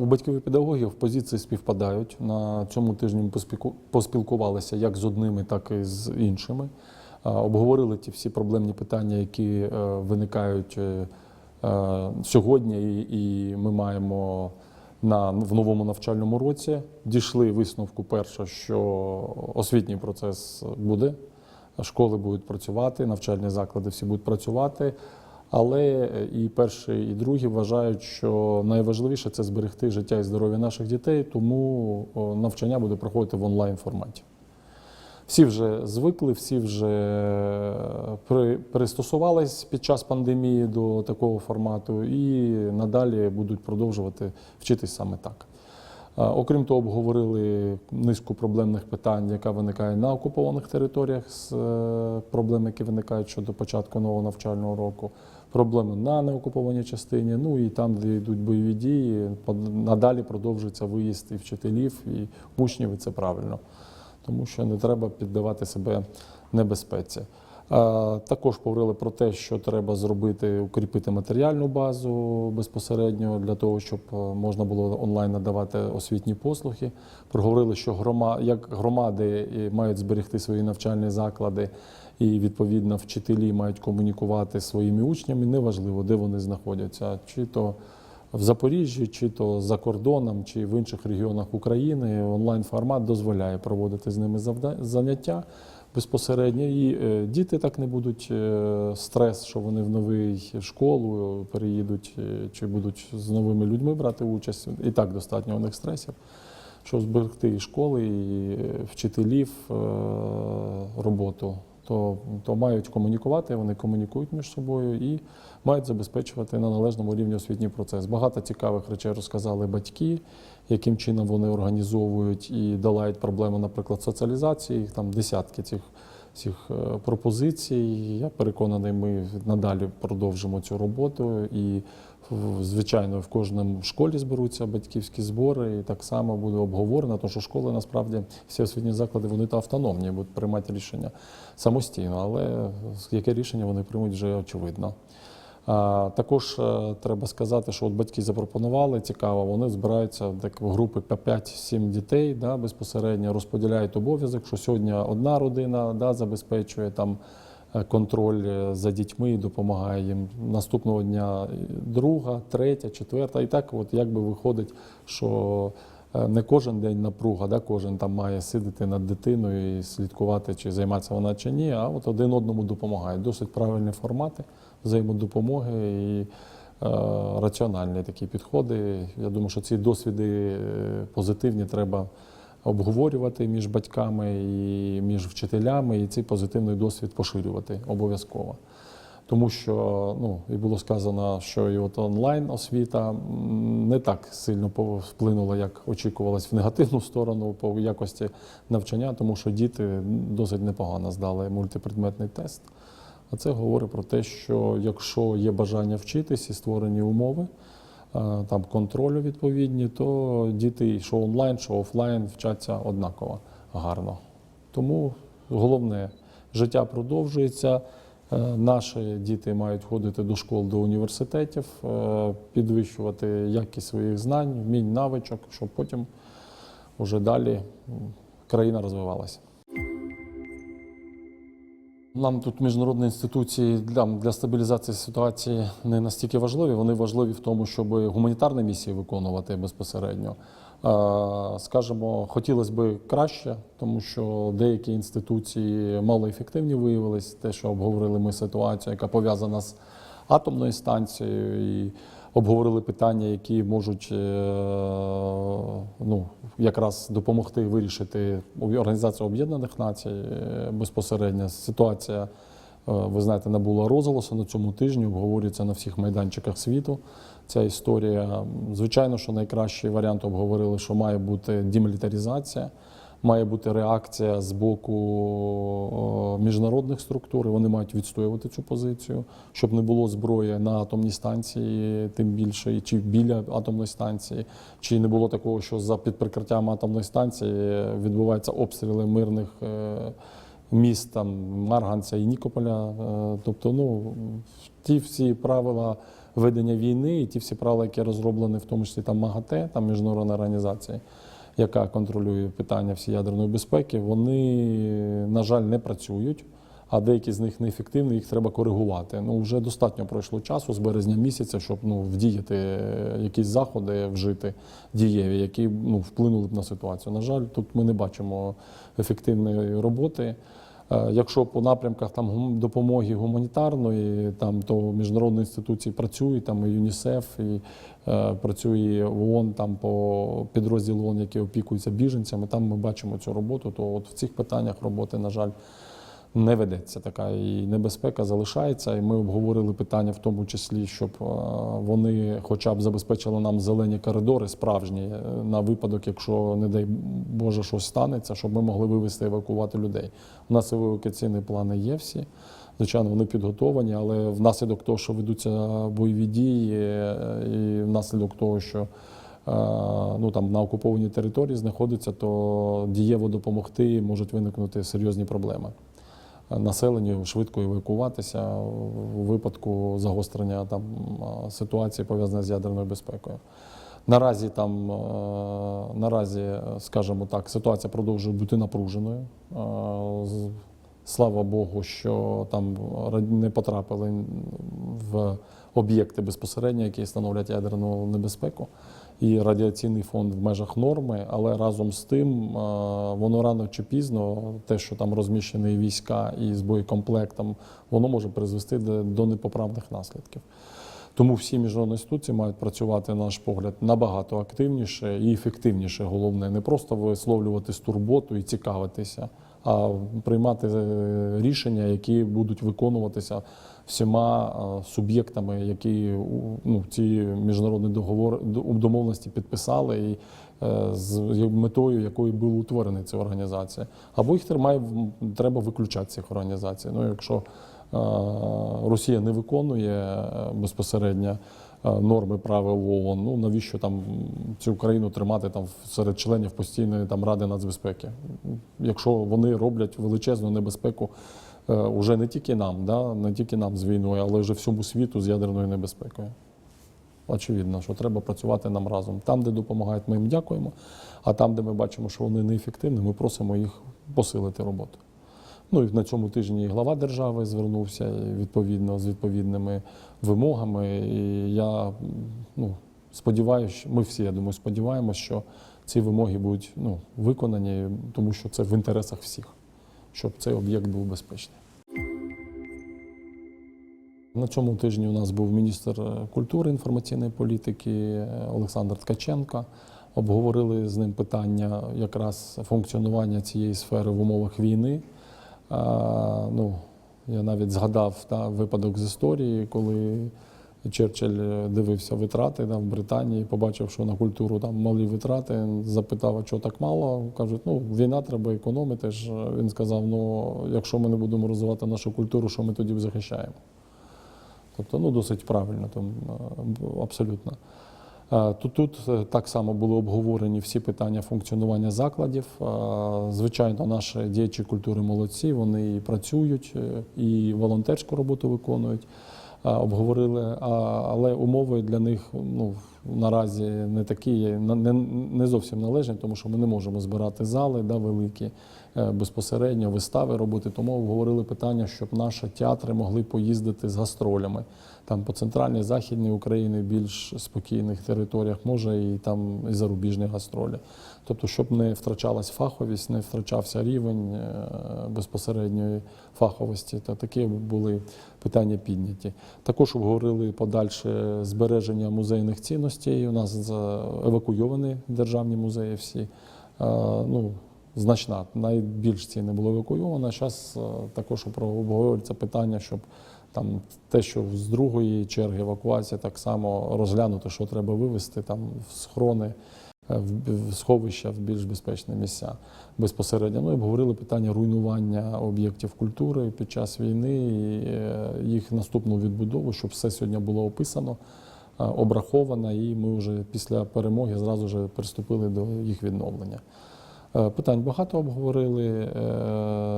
У батьків і педагогів позиції співпадають. На цьому тижні ми поспілкувалися як з одними, так і з іншими. Обговорили ті всі проблемні питання, які е, виникають е, е, сьогодні, і ми маємо на, в новому навчальному році. Дійшли висновку перше, що освітній процес буде, школи будуть працювати, навчальні заклади всі будуть працювати. Але і перший, і другий вважають, що найважливіше це зберегти життя і здоров'я наших дітей, тому навчання буде проходити в онлайн форматі. Всі вже звикли, всі вже при, пристосувались під час пандемії до такого формату і надалі будуть продовжувати вчитись саме так. Окрім того, обговорили низку проблемних питань, яка виникає на окупованих територіях, з е, проблем, які виникають щодо початку нового навчального року, проблеми на неокупованій частині. Ну і там, де йдуть бойові дії, надалі продовжується виїзд і вчителів, і учнів, і це правильно тому що не треба піддавати себе небезпеці. Також говорили про те, що треба зробити, укріпити матеріальну базу безпосередньо для того, щоб е, можна було онлайн надавати освітні послуги. Проговорили, що грома, як громади мають зберегти свої навчальні заклади, і відповідно вчителі мають комунікувати своїми учнями. Неважливо, де вони знаходяться, чи то в Запоріжжі, чи то за кордоном, чи в інших регіонах України онлайн формат дозволяє проводити з ними заняття безпосередньо. І е, діти так не будуть е, стрес, що вони в новий школу переїдуть, е, чи будуть з новими людьми брати участь. І так достатньо у них стресів. Щоб зберегти і школи, і е, вчителів е, роботу, то, то мають комунікувати, вони комунікують між собою і мають забезпечувати на належному рівні освітній процес. Багато цікавих речей розказали батьки, яким чином вони організовують і долають проблеми, наприклад, соціалізації. Їх там десятки цих, цих е, пропозицій. Я переконаний, ми надалі продовжимо цю роботу. І звичайно, в кожному школі зберуться батьківські збори, і так само буде обговорено, тому що школи насправді всі освітні заклади вони то автономні, будуть приймати рішення самостійно, але яке рішення вони приймуть вже очевидно. Також е, треба сказати, що от батьки запропонували цікаво, вони збираються так, в групи по 5-7 дітей да, безпосередньо, розподіляють обов'язок, що сьогодні одна родина да, забезпечує там контроль е, за дітьми і допомагає їм. Наступного дня друга, третя, четверта. І так, от якби виходить, що е, не кожен день напруга, да, кожен там має сидіти над дитиною і слідкувати, чи займається вона чи ні, а от один одному допомагає. Досить правильні формати взаємодопомоги і е, раціональні такі підходи. Я думаю, що ці досвіди е, позитивні треба обговорювати між батьками і між вчителями, і цей позитивний досвід поширювати обов'язково. Тому що ну і було сказано, що і от онлайн освіта не так сильно вплинула, як очікувалось в негативну сторону по якості навчання, тому що діти досить непогано здали мультипредметний тест. А це говорить про те, що якщо є бажання вчитись і створені умови, там контролю відповідні, то діти, що онлайн, що офлайн, вчаться однаково гарно. Тому головне, життя продовжується. Е, Наші діти мають ходити до школ, до університетів, е, підвищувати якість своїх знань, вмінь, навичок, щоб потім уже далі країна розвивалася. Нам тут міжнародні інституції для, для стабілізації ситуації не настільки важливі. Вони важливі в тому, щоб гуманітарні місії виконувати безпосередньо. Скажімо, хотілося б краще, тому що деякі інституції малоефективні виявились. Те, що обговорили ми ситуацію, яка пов'язана з атомною станцією, і обговорили питання, які можуть е, ну, якраз допомогти вирішити Організація Об'єднаних Націй е, безпосередньо. Ситуація, е, ви знаєте, набула розголосу на цьому тижні, обговорюється на всіх майданчиках світу. Ця історія. Звичайно, що найкращий варіант обговорили, що має бути демілітаризація. Має бути реакція з боку міжнародних структур. Вони мають відстоювати цю позицію, щоб не було зброї на атомній станції, тим більше, чи біля атомної станції, чи не було такого, що за під прикриттям атомної станції відбуваються обстріли мирних е, міст там Марганця і Нікополя. Е, Тобто, ну ті всі правила ведення війни і ті всі правила, які розроблені, в тому числі там МАГАТЕ, там міжнародна організація, яка контролює питання всі ядерної безпеки, вони, на жаль, не працюють. А деякі з них неефективні, їх треба коригувати. Ну вже достатньо пройшло часу з березня місяця, щоб ну вдіяти якісь заходи, вжити дієві, які ну вплинули б на ситуацію. На жаль, тут ми не бачимо ефективної роботи. Е, Якщо по напрямках там допомоги гуманітарної, там то міжнародні інституції працюють, там і ЮНІСЕФ, і е, працює ООН там по підрозділу ООН, які опікуються біженцями. Там ми бачимо цю роботу. То от в цих питаннях роботи, на жаль, не ведеться така і небезпека залишається. І ми обговорили питання, в тому числі, щоб е, вони хоча б забезпечили нам зелені коридори справжні е, на випадок, якщо не дай Боже щось станеться, щоб ми могли вивезти евакувати людей. У нас евакуаційні плани є всі. Звичайно, вони підготовані, але внаслідок того, що ведуться бойові дії, е, і внаслідок того, що ну там на окупованій території знаходиться, то дієво допомогти можуть виникнути серйозні проблеми населенню швидко евакуватися у випадку загострення там ситуації пов'язаної з ядерною безпекою. Наразі там наразі, скажімо так, ситуація продовжує бути напруженою. Слава Богу, що там не потрапили в об'єкти безпосередньо, які становлять ядерну небезпеку, і радіаційний фонд в межах норми, але разом з тим е, воно рано чи пізно, те, що там розміщені війська і з боєкомплектом, воно може призвести до, непоправних наслідків. Тому всі міжнародні інституції мають працювати, на наш погляд, набагато активніше і ефективніше. Головне, не просто висловлювати турботу і цікавитися, а приймати е, рішення, які будуть виконуватися всіма е, суб'єктами, які ну, ці міжнародні договори домовленості підписали, і е, з метою якої була утворена ця організація. Або їх тримає треба виключати цих організацій. Ну, якщо Росія не виконує безпосередньо норми правил ООН, ну навіщо там цю країну тримати там серед членів постійної там ради нацбезпеки, якщо вони роблять величезну небезпеку е, уже не тільки нам, да, не тільки нам з війною, але вже всьому світу з ядерною небезпекою. Очевидно, що треба працювати нам разом. Там, де допомагають, ми їм дякуємо. А там, де ми бачимо, що вони неефективні, ми просимо їх посилити роботу. Ну і на цьому тижні глава держави звернувся відповідно з відповідними вимогами. І я ну, сподіваюся, ми всі, я думаю, сподіваємося, що ці вимоги будуть ну, виконані, тому що це в інтересах всіх, щоб цей об'єкт був безпечний. На цьому тижні у нас був міністр е, культури інформаційної політики е, Олександр Ткаченко. Обговорили з ним питання якраз функціонування цієї сфери в умовах війни. Ну, я навіть згадав та, випадок з історії, коли Черчилль дивився витрати да, в Британії, побачив, що на культуру там малі витрати, запитав, а чого так мало. Кажуть, ну війна треба економити. ж. Він сказав: ну, якщо ми не будемо розвивати нашу культуру, що ми тоді захищаємо? Тобто, ну досить правильно, там е, абсолютно. Е, Тут, тут е, так само були обговорені всі питання функціонування закладів. Е, Звичайно, наші діячі культури молодці, вони і працюють, і волонтерську роботу виконують. Обговорили, але умови для них ну, наразі не такі, не, не зовсім належні, тому що ми не можемо збирати зали да, великі е, безпосередньо, вистави робити. Тому обговорили питання, щоб наші театри могли поїздити з гастролями. Там по центральній західній Україні більш спокійних територіях може і там і зарубіжні гастролі. Тобто, щоб не втрачалась фаховість, не втрачався рівень е, безпосередньої фаховості. Та такі були питання підняті. Також обговорили подальше збереження музейних цінностей. У нас евакуйовані державні музеї всі. Е, Ну, значна, найбільш ціни було евакуйовано. Зараз також обговорюється питання, щоб там те, що з другої черги евакуації, так само розглянути, що треба вивезти там в схорони, е, в в сховища, в більш безпечні місця безпосередньо. Ну і обговорили питання руйнування об'єктів культури під час війни, і е, їх наступну відбудову, щоб все сьогодні було описано, е, обраховано, і ми вже після перемоги зразу ж приступили до їх відновлення. Е, Питань багато обговорили. Е,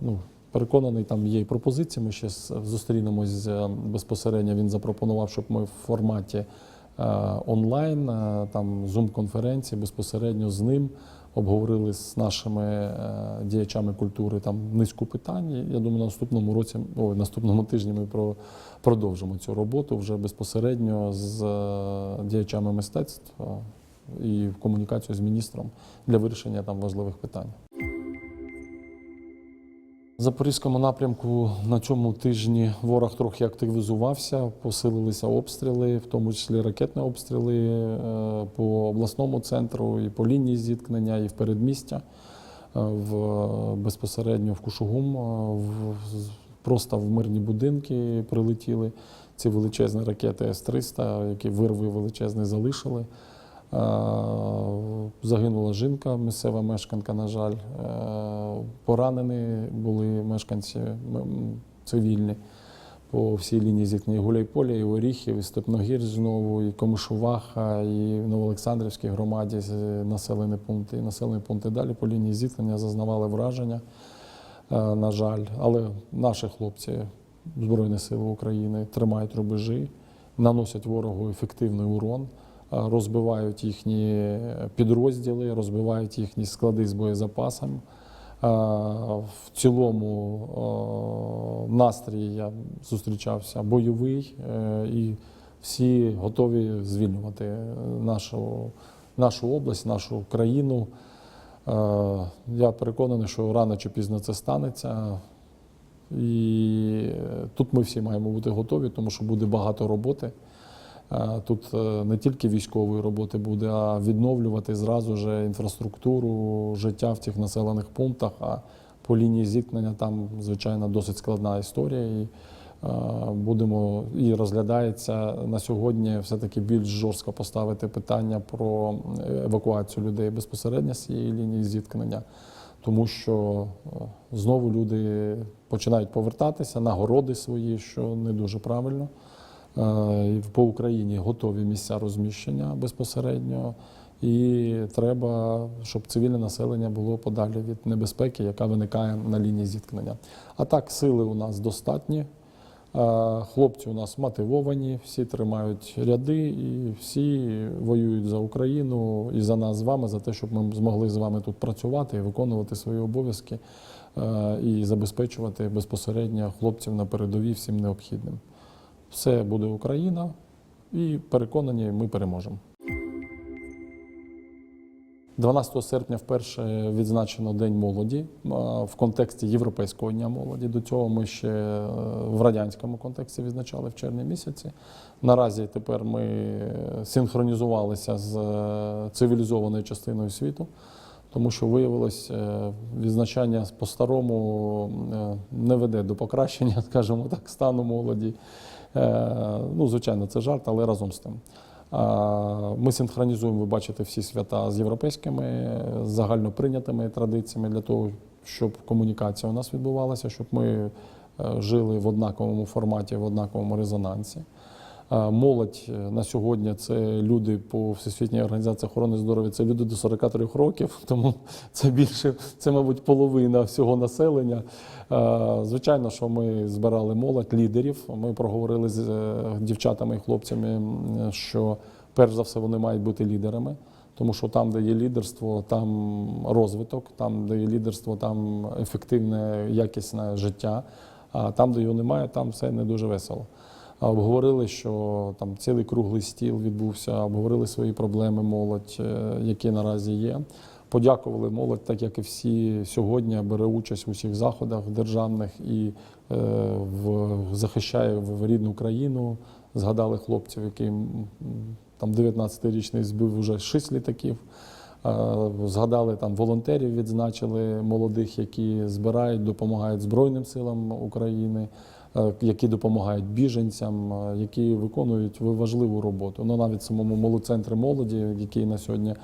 Ну, переконаний, там є і пропозиції. Ми ще зустрінемось е, безпосередньо. Він запропонував, щоб ми в форматі е, онлайн, е, там Zoom-конференції безпосередньо з ним обговорили з нашими е, діячами культури там низку питань. Я думаю, на наступному році, ой, наступному тижні ми про, продовжимо цю роботу вже безпосередньо з е, діячами мистецтв е, і в комунікацію з міністром для вирішення там важливих питань. Запорізькому напрямку на цьому тижні ворог трохи активізувався, посилилися обстріли, в тому числі ракетні обстріли е, по обласному центру, і по лінії зіткнення, і в передмістя, е, в, безпосередньо в Кушугум, е, в, просто в мирні будинки прилетіли ці величезні ракети С-300, які вирви величезні залишили. Е, Загинула жінка, місцева мешканка, на жаль. Е, Поранені були мешканці цивільні по всій лінії зіткнення і Гуляйполя, і Оріхів, і Степногір знову, і Комишуваха, і в Новоолександрівській громаді населені пункти. І населені пункти далі по лінії зіткнення зазнавали враження, е, на жаль. Але наші хлопці Збройні Сили України тримають рубежі, наносять ворогу ефективний урон, розбивають їхні підрозділи, розбивають їхні склади з боєзапасом. Е, В цілому е, настрій я зустрічався бойовий, е, і всі готові звільнювати нашу, нашу область, нашу країну. Е, Я переконаний, що рано чи пізно це станеться. І е, тут ми всі маємо бути готові, тому що буде багато роботи. Е, Тут е, не тільки військової роботи буде, а відновлювати зразу ж інфраструктуру життя в цих населених пунктах. А по лінії зіткнення там, звичайно, досить складна історія. І е, будемо і розглядається на сьогодні все-таки більш жорстко поставити питання про евакуацію людей безпосередньо з цієї лінії зіткнення тому що знову люди починають повертатися на городи свої, що не дуже правильно. Е, По Україні готові місця розміщення безпосередньо, і треба, щоб цивільне населення було подалі від небезпеки, яка виникає на лінії зіткнення. А так, сили у нас достатні. Е, Хлопці у нас мотивовані, всі тримають ряди і всі воюють за Україну і за нас з вами, за те, щоб ми змогли з вами тут працювати і виконувати свої обов'язки е, і забезпечувати безпосередньо хлопців на передовій всім необхідним. Все буде Україна, і переконані, ми переможемо. 12 серпня вперше відзначено День молоді в контексті Європейського дня молоді. До цього ми ще е, в радянському контексті відзначали в червні місяці. Наразі тепер ми синхронізувалися з е, цивілізованою частиною світу, тому що виявилось, е, відзначання по-старому е, не веде до покращення, скажімо так, стану молоді. Е, Ну, звичайно, це жарт, але разом з тим. Ми синхронізуємо, ви бачите, всі свята з європейськими загальноприйнятими традиціями для того, щоб комунікація у нас відбувалася, щоб ми е, жили в однаковому форматі, в однаковому резонансі. Молодь е, на сьогодні це люди по Всесвітній організації охорони здоров'я, це люди до 43 років, тому це більше, це, мабуть, половина всього населення. Звичайно, що ми збирали молодь, лідерів. Ми проговорили з е, дівчатами і хлопцями, що перш за все вони мають бути лідерами. Тому що там, де є лідерство, там розвиток, там, де є лідерство, там ефективне, якісне життя. А там, де його немає, там все не дуже весело. Обговорили, що там цілий круглий стіл відбувся, обговорили свої проблеми молодь, е, які наразі є. Подякували молодь, так як і всі сьогодні бере участь у всіх заходах державних і е, в, захищає в рідну країну. Згадали хлопців, який там 19-річний збив вже 6 літаків. Е, Згадали там волонтерів, відзначили молодих, які збирають, допомагають Збройним силам України, які допомагають біженцям, е, які виконують важливу роботу. Ну навіть самому молодцентрі молоді, який на сьогодні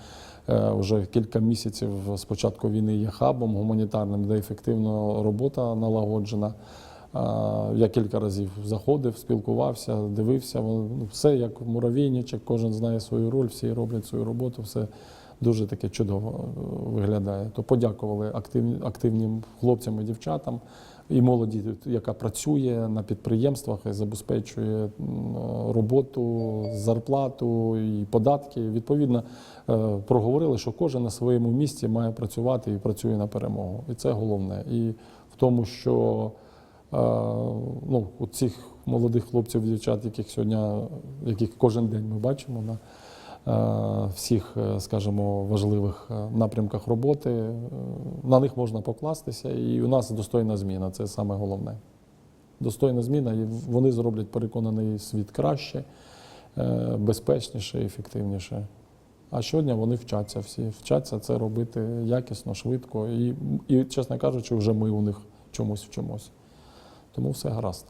е, вже кілька місяців з початку війни є хабом гуманітарним, де ефективно робота налагоджена. Е, Я кілька разів заходив, спілкувався, дивився. Ну, Все як муравейничок, кожен знає свою роль, всі роблять свою роботу, все дуже таке чудово е, виглядає. То подякували активні, активним хлопцям і дівчатам і молоді, яка працює на підприємствах і забезпечує роботу, зарплату і податки. Відповідно, е, проговорили, що кожен на своєму місці має працювати і працює на перемогу. І це головне. І в тому, що е, ну, у цих молодих хлопців, дівчат, яких сьогодні, яких кожен день ми бачимо всіх, е, скажімо, важливих е, напрямках роботи, е, на них можна покластися, і у нас достойна зміна. Це саме головне. Достойна зміна, і вони зроблять переконаний світ краще, е, безпечніше, ефективніше. А щодня вони вчаться всі, вчаться це робити якісно, швидко. І, і чесно кажучи, вже ми у них чомусь вчимось. Тому все гаразд.